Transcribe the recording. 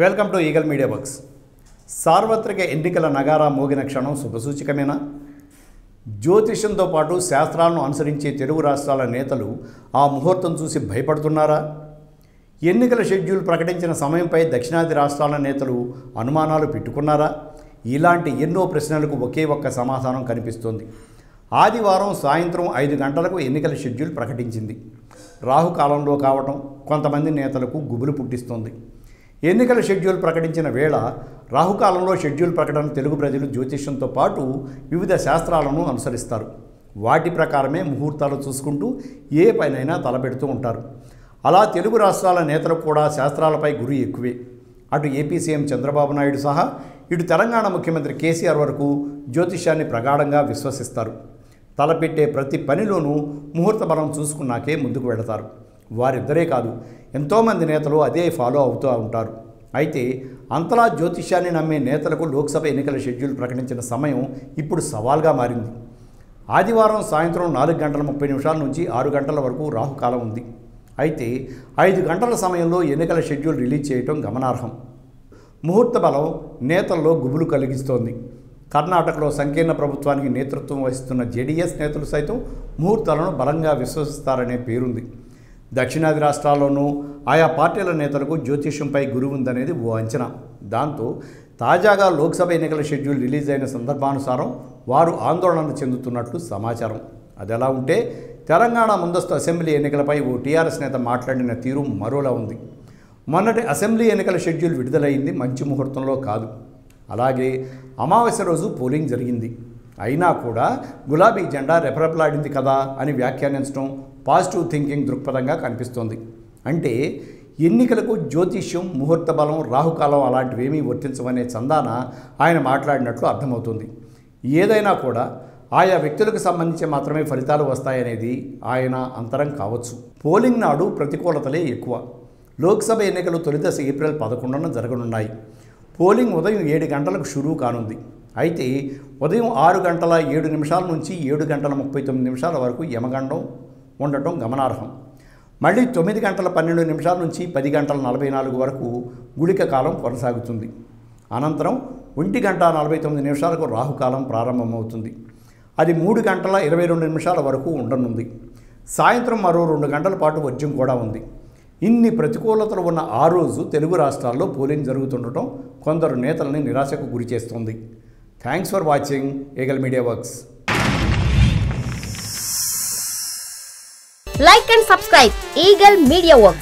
Welcome to Eagle media box సార్వత్రిక ఎన్నికల నగారా మోగిన క్షణం శుభసూచకమేనా జ్యోతిష్యంతో పాటు శాస్త్రాలను అనుసరించే తెలుగు రాష్ట్రాల నేతలు ఆ ముహూర్తం చూసి భయపడుతున్నారా ఎన్నికల షెడ్యూల్ ప్రకటించిన సమయంపై దక్షిణాది రాష్ట్రాల నేతలు అనుమానాలు పెట్టుకున్నారా ఇలాంటి ఎన్నో ప్రశ్నలకు ఒకే ఒక్క సమాధానం కనిపిస్తోంది ఆదివారం సాయంత్రం ఐదు గంటలకు ఎన్నికల షెడ్యూల్ ప్రకటించింది రాహుకాలంలో కావటం కొంతమంది నేతలకు గుబులు పుట్టిస్తోంది ఎన్నికల షెడ్యూల్ ప్రకటించిన వేళ రాహుకాలంలో షెడ్యూల్ ప్రకటన తెలుగు ప్రజలు జ్యోతిష్యంతో పాటు వివిధ శాస్త్రాలను అనుసరిస్తారు వాటి ప్రకారమే ముహూర్తాలు చూసుకుంటూ ఏ పైనైనా తలపెడుతూ ఉంటారు అలా తెలుగు రాష్ట్రాల నేతలకు కూడా శాస్త్రాలపై గురి ఎక్కువే అటు ఏపీ సీఎం చంద్రబాబు నాయుడు సహా ఇటు తెలంగాణ ముఖ్యమంత్రి కేసీఆర్ వరకు జ్యోతిష్యాన్ని ప్రగాఢంగా విశ్వసిస్తారు తలపెట్టే ప్రతి పనిలోనూ ముహూర్త బలం చూసుకున్నాకే ముందుకు వెళతారు వారిద్దరే కాదు ఎంతోమంది నేతలు అదే ఫాలో అవుతూ ఉంటారు అయితే అంతలా జ్యోతిష్యాన్ని నమ్మే నేతలకు లోక్సభ ఎన్నికల షెడ్యూల్ ప్రకటించిన సమయం ఇప్పుడు సవాల్గా మారింది ఆదివారం సాయంత్రం నాలుగు గంటల ముప్పై నిమిషాల నుంచి ఆరు గంటల వరకు రాహుకాలం ఉంది అయితే ఐదు గంటల సమయంలో ఎన్నికల షెడ్యూల్ రిలీజ్ చేయటం గమనార్హం ముహూర్త బలం నేతల్లో గుబులు కలిగిస్తోంది కర్ణాటకలో సంకీర్ణ ప్రభుత్వానికి నేతృత్వం వహిస్తున్న జేడీఎస్ నేతలు సైతం ముహూర్తాలను బలంగా విశ్వసిస్తారనే పేరుంది దక్షిణాది రాష్ట్రాల్లోనూ ఆయా పార్టీల నేతలకు జ్యోతిష్యంపై గురి ఉందనేది ఓ అంచనా దాంతో తాజాగా లోక్సభ ఎన్నికల షెడ్యూల్ రిలీజ్ అయిన సందర్భానుసారం వారు ఆందోళన చెందుతున్నట్లు సమాచారం అది ఎలా ఉంటే తెలంగాణ ముందస్తు అసెంబ్లీ ఎన్నికలపై ఓ టీఆర్ఎస్ నేత మాట్లాడిన తీరు మరోలా ఉంది మొన్నటి అసెంబ్లీ ఎన్నికల షెడ్యూల్ విడుదలైంది మంచి ముహూర్తంలో కాదు అలాగే అమావాస్య రోజు పోలింగ్ జరిగింది అయినా కూడా గులాబీ జెండా రెపరెపలాడింది కదా అని వ్యాఖ్యానించడం పాజిటివ్ థింకింగ్ దృక్పథంగా కనిపిస్తోంది అంటే ఎన్నికలకు జ్యోతిష్యం ముహూర్త బలం రాహుకాలం అలాంటివేమీ వర్తించవనే చందాన ఆయన మాట్లాడినట్లు అర్థమవుతుంది ఏదైనా కూడా ఆయా వ్యక్తులకు సంబంధించి మాత్రమే ఫలితాలు వస్తాయనేది ఆయన అంతరం కావచ్చు పోలింగ్ నాడు ప్రతికూలతలే ఎక్కువ లోక్సభ ఎన్నికలు తొలిదశ ఏప్రిల్ పదకొండున జరగనున్నాయి పోలింగ్ ఉదయం ఏడు గంటలకు షురూ కానుంది అయితే ఉదయం ఆరు గంటల ఏడు నిమిషాల నుంచి ఏడు గంటల ముప్పై తొమ్మిది నిమిషాల వరకు యమగండం ఉండటం గమనార్హం మళ్ళీ తొమ్మిది గంటల పన్నెండు నిమిషాల నుంచి పది గంటల నలభై నాలుగు వరకు గుళిక కాలం కొనసాగుతుంది అనంతరం ఒంటి గంట నలభై తొమ్మిది నిమిషాలకు రాహుకాలం ప్రారంభమవుతుంది అది మూడు గంటల ఇరవై రెండు నిమిషాల వరకు ఉండనుంది సాయంత్రం మరో రెండు గంటల పాటు వజ్రం కూడా ఉంది ఇన్ని ప్రతికూలతలు ఉన్న ఆ రోజు తెలుగు రాష్ట్రాల్లో పోలింగ్ జరుగుతుండటం కొందరు నేతలని నిరాశకు గురి చేస్తోంది Thanks for watching Eagle Media Works. Like and subscribe Eagle Media Works.